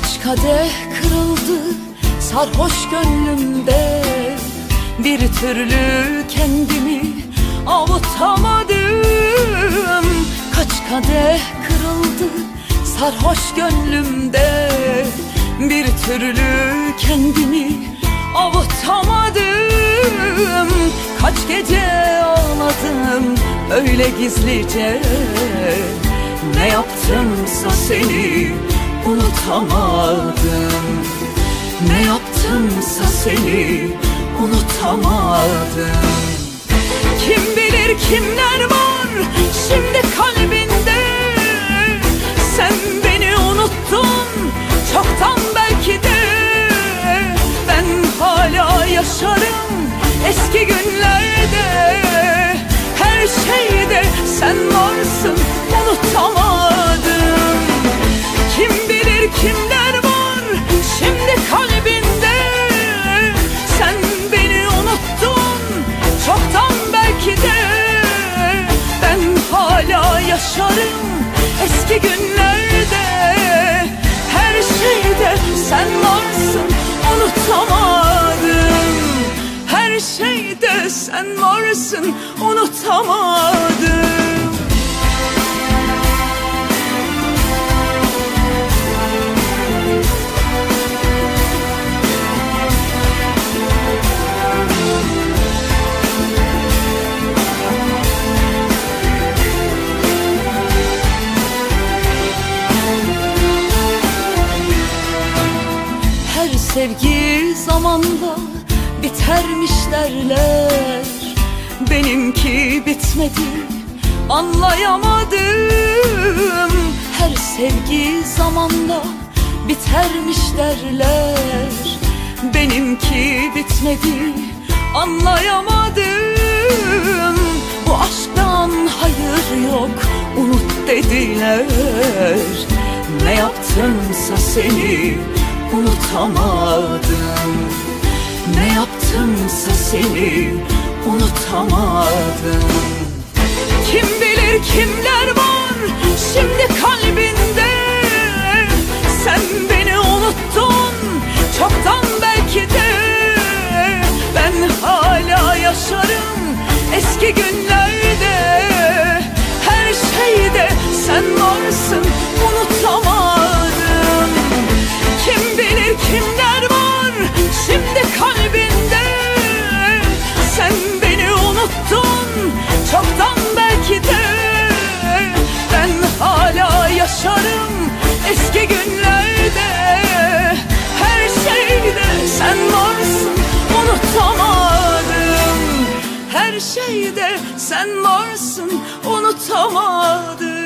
kadeh kırıldı sarhoş gönlümde. Bir türlü kendimi avutamadım. Kaç kadeh kırıldı sarhoş gönlümde. Bir türlü kendimi avutamadım. Kaç gece ağladım öyle gizlice. Ne yaptımsa seni unutamadım. Ne yaptımsa seni unutamadım. Kim bilir kimler var? Şimdi kalbinde yaşarım eski günlerde. Her şeyde sen varsın unutamadım. Her şeyde sen varsın unutamadım Her sevgi zamanla bitermiş derler Benimki bitmedi anlayamadım. Her sevgi zamanla bitermiş derler Benimki bitmedi anlayamadım. Bu aşktan hayır yok unut dediler. Ne yaptımsa seni unutamadım. Ne yaptımsa seni unutamadım. Kim bilir kimler var şeyde sen varsın unutamadım